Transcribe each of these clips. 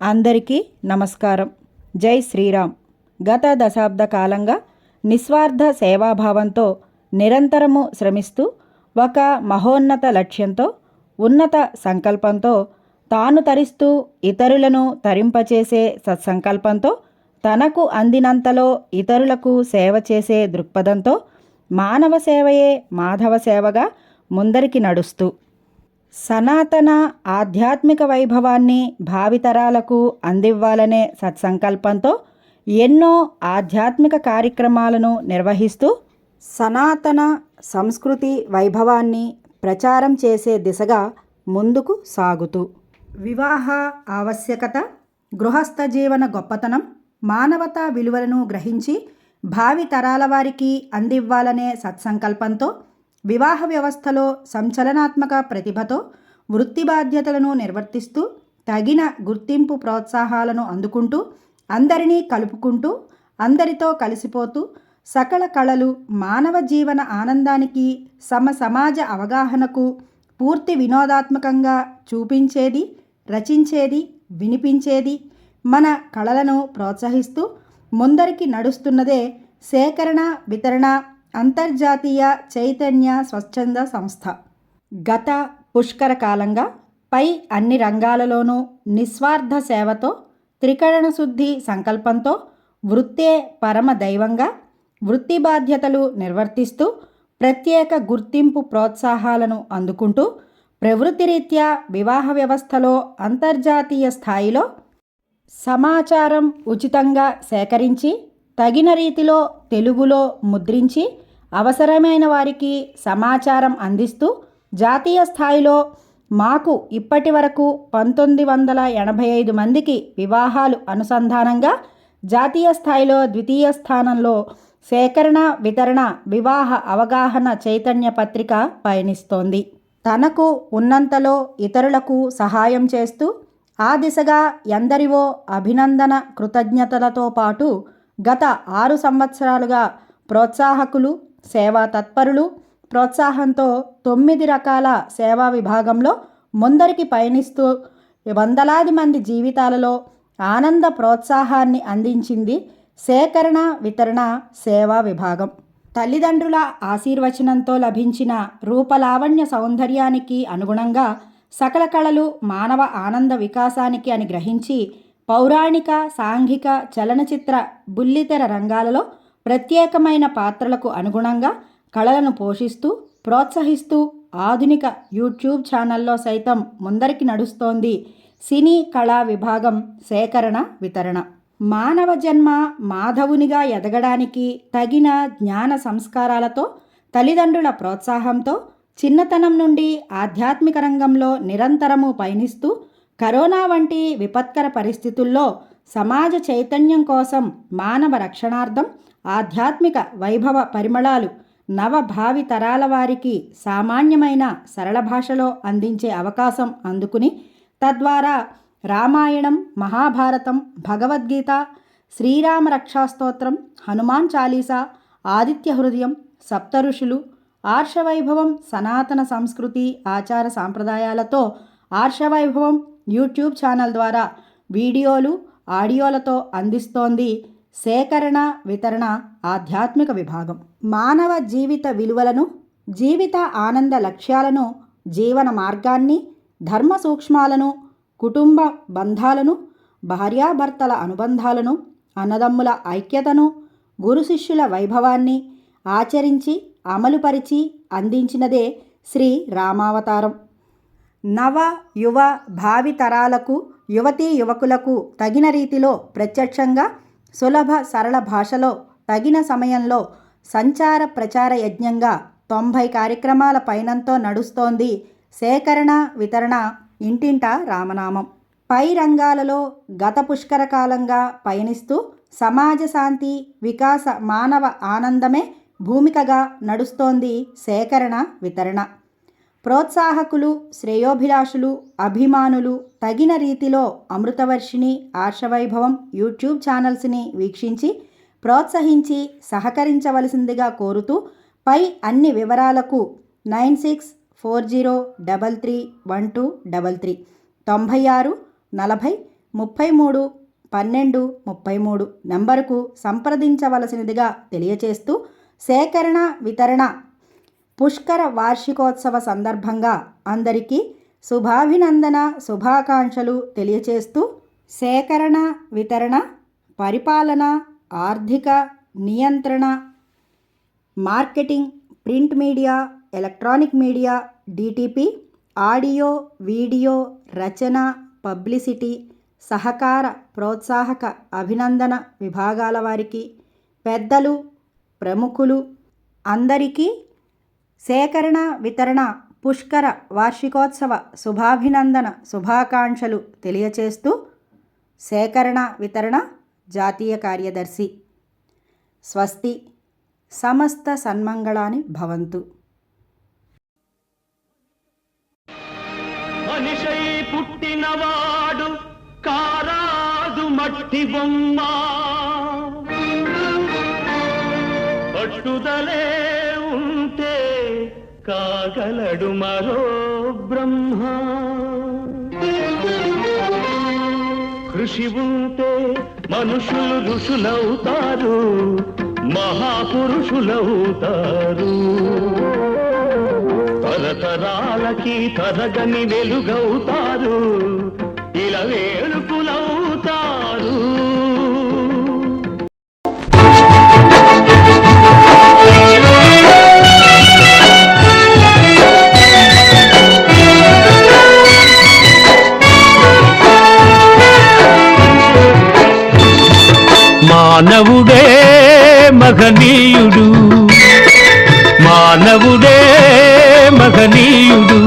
అందరికీ నమస్కారం. జై శ్రీరామ్. గత దశాబ్ద కాలంగా నిస్వార్థ సేవాభావంతో నిరంతరము శ్రమిస్తూ ఒక మహోన్నత లక్ష్యంతో ఉన్నత సంకల్పంతో తాను తరిస్తూ ఇతరులను తరింపచేసే సత్సంకల్పంతో తనకు అందినంతలో ఇతరులకు సేవ చేసే దృక్పథంతో మానవ సేవయే మాధవ సేవగా ముందరికి నడుస్తూ సనాతన ఆధ్యాత్మిక వైభవాన్ని భావితరాలకు అందివ్వాలనే సత్సంకల్పంతో ఎన్నో ఆధ్యాత్మిక కార్యక్రమాలను నిర్వహిస్తూ సనాతన సంస్కృతి వైభవాన్ని ప్రచారం చేసే దిశగా ముందుకు సాగుతూ. వివాహ ఆవశ్యకత గృహస్థ జీవన గొప్పతనం మానవతా విలువలను గ్రహించి భావి తరాల వారికి అందివ్వాలనే సత్సంకల్పంతో వివాహ వ్యవస్థలో సంచలనాత్మక ప్రతిభతో వృత్తి బాధ్యతలను నిర్వర్తిస్తూ తగిన గుర్తింపు ప్రోత్సాహాలను అందుకుంటూ అందరినీ కలుపుకుంటూ అందరితో కలిసిపోతూ సకల కళలు మానవ జీవన ఆనందానికి సమ సమాజ అవగాహనకు పూర్తి వినోదాత్మకంగా చూపించేది రచించేది వినిపించేది మన కళలను ప్రోత్సహిస్తూ ముందరికి నడుస్తున్నదే సేకరణ వితరణ అంతర్జాతీయ చైతన్య స్వచ్ఛంద సంస్థ. గత పుష్కర కాలంగా పై అన్ని రంగాలలోనూ నిస్వార్థ సేవతో త్రికరణ శుద్ధి సంకల్పంతో వృత్తే పరమ దైవంగా వృత్తి బాధ్యతలు నిర్వర్తిస్తూ ప్రత్యేక గుర్తింపు ప్రోత్సాహాలను అందుకుంటూ ప్రవృత్తిరీత్యా వివాహ వ్యవస్థలో అంతర్జాతీయ స్థాయిలో సమాచారం ఉచితంగా సేకరించి తగిన రీతిలో తెలుగులో ముద్రించి అవసరమైన వారికి సమాచారం అందిస్తూ జాతీయ స్థాయిలో మాకు ఇప్పటి వరకు పంతొమ్మిది వందల ఎనభై ఐదు మందికి వివాహాలు అనుసంధానంగా జాతీయ స్థాయిలో ద్వితీయ స్థానంలో సేకరణ వితరణ వివాహ అవగాహన చైతన్య పత్రిక పయనిస్తోంది. తనకు ఉన్నంతలో ఇతరులకు సహాయం చేస్తూ ఆ దిశగా ఎందరివో అభినందన కృతజ్ఞతలతో పాటు గత ఆరు సంవత్సరాలుగా ప్రోత్సాహకులు సేవా తత్పరులు ప్రోత్సాహంతో తొమ్మిది రకాల సేవా విభాగంలో ముందరికి పయనిస్తూ వందలాది మంది జీవితాలలో ఆనంద ప్రోత్సాహాన్ని అందించింది సేకరణ వితరణ సేవా విభాగం. తల్లిదండ్రుల ఆశీర్వచనంతో లభించిన రూపలావణ్య సౌందర్యానికి అనుగుణంగా సకల కళలు మానవ ఆనంద వికాసానికి అని గ్రహించి పౌరాణిక సాంఘిక చలనచిత్ర బుల్లితెర రంగాలలో ప్రత్యేకమైన పాత్రలకు అనుగుణంగా కళలను పోషిస్తూ ప్రోత్సహిస్తూ ఆధునిక యూట్యూబ్ ఛానల్లో సైతం ముందరికి నడుస్తోంది సినీ కళా విభాగం సేకరణ వితరణ. మానవ జన్మ మాధవునిగా ఎదగడానికి తగిన జ్ఞాన సంస్కారాలతో తల్లిదండ్రుల ప్రోత్సాహంతో చిన్నతనం నుండి ఆధ్యాత్మిక రంగంలో నిరంతరము పయనిస్తూ కరోనా వంటి విపత్కర పరిస్థితుల్లో సమాజ చైతన్యం కోసం మానవ రక్షణార్థం ఆధ్యాత్మిక వైభవ పరిమళాలు నవభావి తరాల వారికి సామాన్యమైన సరళ భాషలో అందించే అవకాశం అందుకుని తద్వారా రామాయణం మహాభారతం భగవద్గీత శ్రీరామ రక్షాస్తోత్రం హనుమాన్ చాలీసా ఆదిత్య హృదయం సప్తఋషులు ఆర్షవైభవం సనాతన సంస్కృతి ఆచార సాంప్రదాయాలతో ఆర్షవైభవం యూట్యూబ్ ఛానల్ ద్వారా వీడియోలు ఆడియోలతో అందిస్తోంది సేకరణ వితరణ ఆధ్యాత్మిక విభాగం. మానవ జీవిత విలువలను జీవిత ఆనంద లక్ష్యాలను జీవన మార్గాన్ని ధర్మ సూక్ష్మాలను కుటుంబ బంధాలను భార్యాభర్తల అనుబంధాలను అన్నదమ్ముల ఐక్యతను గురు శిష్యుల వైభవాన్ని ఆచరించి అమలుపరిచి అందించినదే శ్రీ రామావతారం. నవ యువ భావితరాలకు యువతీ యువకులకు తగిన రీతిలో ప్రత్యక్షంగా సులభ సరళ భాషలో తగిన సమయంలో సంచార ప్రచార యజ్ఞంగా తొంభై కార్యక్రమాల పైనంతో నడుస్తోంది సేకరణ వితరణ ఇంటింట రామనామం. పై రంగాలలో గత పుష్కర కాలంగా పయనిస్తూ సమాజ శాంతి వికాస మానవ ఆనందమే భూమికగా నడుస్తోంది సేకరణ వితరణ. ప్రోత్సాహకులు శ్రేయోభిలాషులు అభిమానులు తగిన రీతిలో అమృతవర్షిణి ఆర్షవైభవం యూట్యూబ్ ఛానల్స్ని వీక్షించి ప్రోత్సహించి సహకరించవలసిందిగా కోరుతూ పై అన్ని వివరాలకు nine six four zero double three one two double three తొంభై ఆరు నలభై ముప్పై మూడు పన్నెండు ముప్పై మూడు నంబరుకు సంప్రదించవలసినదిగా తెలియచేస్తూ సేకరణ వితరణ పుష్కర వార్షికోత్సవ సందర్భంగా అందరికీ శుభాభినందన శుభాకాంక్షలు తెలియచేస్తూ సేకరణ వితరణ పరిపాలన ఆర్థిక నియంత్రణ marketing print media electronic media DTP audio video రచన పబ్లిసిటీ సహకార ప్రోత్సాహక అభినందన విభాగాల వారికి పెద్దలు ప్రముఖులు అందరికీ సేకరణ వితరణ పుష్కర వార్షికోత్సవ శుభాభినందన శుభాకాంక్షలు తెలియచేస్తూ సేకరణ వితరణ జాతీయ కార్యదర్శి. స్వస్తి సమస్త సన్మంగళాని భవంతు. మనిషై పుట్టినవాడు కారాదు మట్టి బొమ్మ. పట్టుదలే ఉంటే కాగలడు మరో బ్రహ్మ. కృషి ఉంటే మనుషులు ఋషులవుతారు మహాపురుషులవుతారు. తరతరాలకి తరగని వెలుగవుతారు ఇలా వేడుకులవుతారు మానవుడే మహనీయుడు. మానవుడే మహనీయుడు.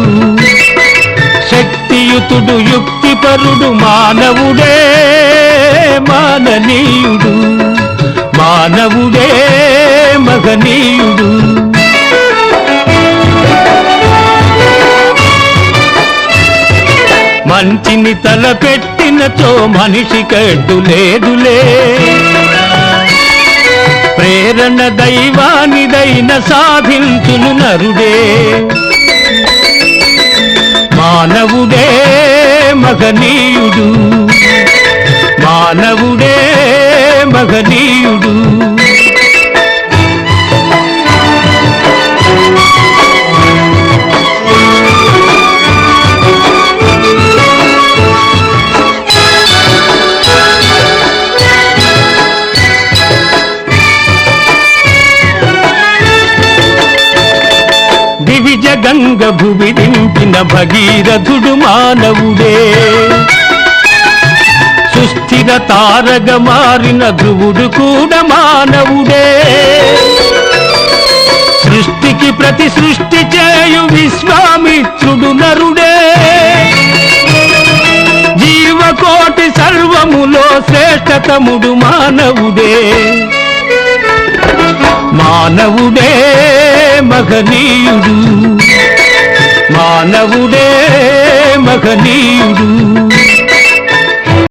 శక్తియుతుడు యుక్తిపరుడు మానవుడే మాననీయుడు. మానవుడే మహనీయుడు. మంచిని తలపెట్టినతో మనిషి కడ్డు లేదులే. ప్రేరణ దైవానిదైన సాధించును నరుడే. మానవుడే మగనీయుడు. గంగ భువి దింపిన భగీరథుడు మానవుడే. సుస్థిర తారగ మారిన ధ్రువుడు కూడా మానవుడే. సృష్టికి ప్రతి సృష్టి చేయు విశ్వామిత్రుడు నరుడే. జీవకోటి సర్వములో శ్రేష్టతముడు మానవుడే. మానవుడే మగనీయుడు మానవుడే మగనీయుడు